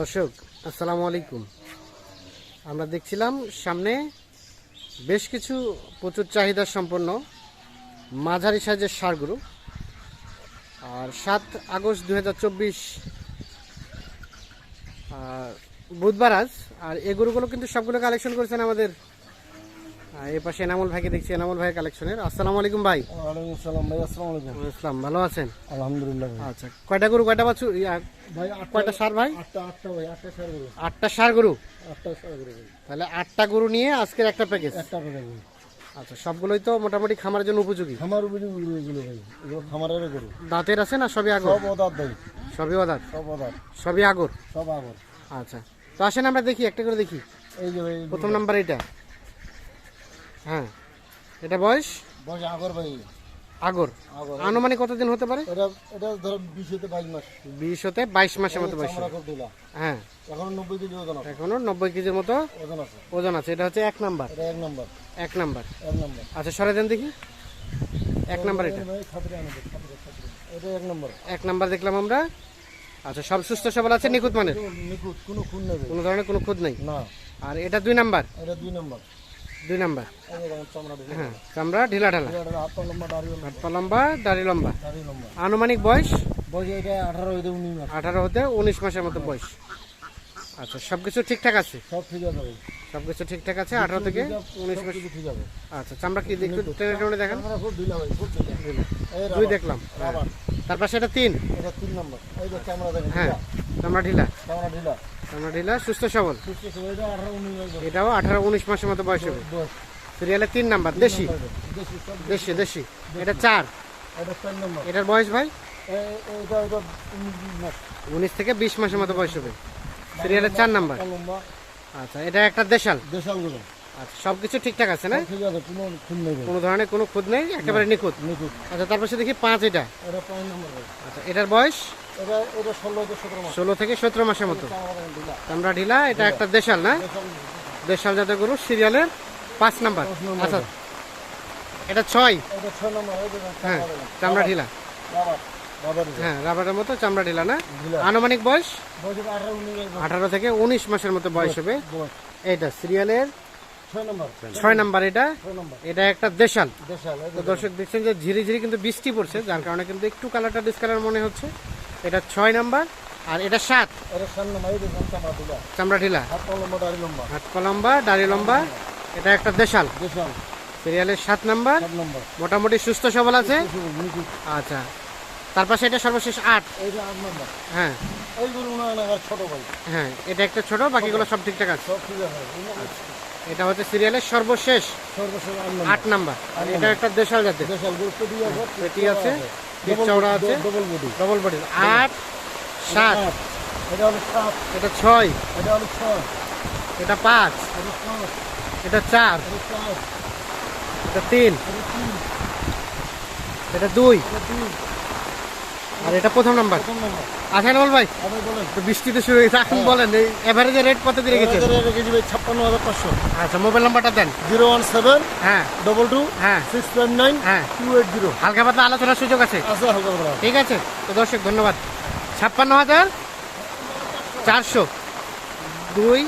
দর্শক, আসসালামু আলাইকুম। আমরা দেখছিলাম সামনে বেশ কিছু প্রচুর চাহিদা সম্পন্ন মাঝারি সাইজের সারগুলো আর সাত আগস্ট দু হাজার চব্বিশ বুধবার আজ, আর এই গরুগুলো কিন্তু সবগুলো কালেকশন করেছেন আমাদের এই পাশে এনামুল ভাইকে দেখছি এনামুল কালেকশনের আসসালামু আলাইকুম ভাই। ওয়ালাইকুম সালাম ভাই আসসালামু আলাইকুম। ইসলাম ভালো আছেন? আলহামদুলিল্লাহ আচ্ছা কয়টা গরু কয়টা ভাই কয়টা সার ভাই? আটটা আটটা ভাই আটটা সার গরু। আটটা সার গরু? আটটা সার গরু ভাই। তাহলে আটটা গরু নিয়ে আজকের একটা প্যাকেজ একটা প্যাকেট ভাই আচ্ছা সবগুলোই তো মোটামুটি খামারের জন্য উপযোগী? খামার উপরে এগুলো ভাই। এগুলো খামারের গরু। দাঁতের আছে না সবই আগর? সব ভাই। সবই অদাঁত? সব সবই আগর? সব আগর। আচ্ছা তো আসেন আমরা দেখি একটা করে দেখি। এই যে প্রথম নাম্বার এটা হ্যাঁ। এটা বয়স? বয়স আগর ভাই। আগর। আনুমানিক কতদিন হতে পারে? এটা এটা ধরো বিশ হতে বাইশ মাস। বিশ হতে বাইশ মাসের মতো বয়স। হ্যাঁ। এখন নব্বই কেজি ওজন আছে। এখনও নব্বই কেজির মতো ওজন আছে। ওজন আছে। এটা হচ্ছে এক নাম্বার। এটা এক নম্বর। এক নাম্বার। এক নম্বর। আচ্ছা সরে দেন দেখি। এক নাম্বার এটা। এটা এক নম্বর। এক নাম্বার দেখলাম আমরা। আচ্ছা সব সুস্থ সবল আছে নিখুঁত মানের? নিখুঁত কোনো খুন নেবে কোনো ধরনের কোনো খুঁত নেই? না। আর এটা দুই নাম্বার? এটা দুই নম্বর। দুই নাম্বার। হ্যাঁ চামড়া ঢিলা ঢালা। হাত পা লম্বা দাড়ি লম্বা। আনুমানিক বয়স? আঠারো হতে উনিশ মাসের মতো বয়স। আচ্ছা সব কিছু ঠিকঠাক আছে? সব ঠিক আছে সব কিছু ঠিকঠাক আছে আঠারো থেকে উনিশ মাস? ঠিক আছে। আচ্ছা চামড়া কি একটু টেনে টেনে দেখেন। দুই দেখলাম। তার পাশে এটা তিন? এটা তিন নম্বর। হ্যাঁ চামড়া ঢিলা। চামড়া ঢিলা। ঢিলা সুস্থ সবল। এটাও আঠারো উনিশ মাসের মতো বয়স হবে। বয়স। সিরিয়ালে তিন নাম্বার দেশি। দেশি দেশি এটা চার। এটার বয়স ভাই? উনিশ থেকে বিশ মাসের মতো বয়স হবে। সিরিয়ালের চার নাম্বার। আচ্ছা এটা একটা দেশাল। দেশাল আচ্ছা সব কিছু ঠিকঠাক আছে না? কোনো ধরনের কোনো খুদ নেই একেবারে নিখুঁত। আচ্ছা তারপর সে দেখি পাঁচ এটা। আচ্ছা এটার বয়স? ষোলো থেকে সতেরো মাসের মতো। চামড়া দেখেন ঢিলা। এটা একটা দেশাল না? দেশাল জাতের গরু সিরিয়ালের পাঁচ নাম্বার। আচ্ছা এটা ছয়? নম্বর হ্যাঁ চামড়া ঢিলা। হ্যাঁ রাবারের মতো চামড়া ঢিলা না? আনুমানিক বয়স? আঠারো থেকে উনিশ মাসের মতো বয়স হবে। এটা সিরিয়ালের ছয় নম্বর। এটা। এটা একটা দেশাল। দর্শক দেখছেন যে ঝিরি ঝিরি কিন্তু বৃষ্টি পড়ছে যার কারণে কিন্তু একটু কালারটা ডিসকালার মনে হচ্ছে। এটা ছয় নাম্বার আর এটা সাত। চামড়া ঢিলা। হাত পা লম্বা। দাড়ি লম্বা। এটা একটা দেশাল। দেশাল। সিরিয়ালের সাত নাম্বার। নম্বর। মোটামুটি সুস্থ সবল আছে? আচ্ছা। তার পাশে এটা সর্বশেষ আট। হ্যাঁ। হয় হ্যাঁ এটা একটা ছোট বাকিগুলো সব ঠিকঠাক আছে। আছে। এটা হচ্ছে সিরিয়ালের সর্বশেষ সর্বশেষ আট নম্বর। এটা একটা দেশাল জাতের। পেটি আছে। পিঠ চওড়া আছে? ডবল বডি ডবল বডি আট সাত। এটা হলো সাত। এটা ছয়। এটা হলো ছয়। এটা পাঁচ। এটা পাঁচ চার। এটা তিন। এটা দুই। আর এটা প্রথম নাম্বার। নম্বর। আচ্ছা বল ভাই বৃষ্টিতে শুরু হয়েছে এখন বলেন এই এভারেজে রেট কত দিয়ে ভাই ছাপ্পান্ন হাজার পাঁচশো। আচ্ছা মোবাইল নাম্বারটা দেন। জিরো ওয়ান সেভেন হ্যাঁ। ডবল টু হ্যাঁ। সিক্স ফাইভ নাইন হ্যাঁ। টু এইট জিরো হালকা পাতলা আলোচনার সুযোগ আছে? ঠিক আছে। তো দর্শক ধন্যবাদ। ছাপ্পান্ন হাজার চারশো। দুই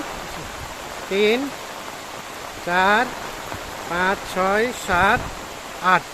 তিন চার পাঁচ ছয় সাত আট।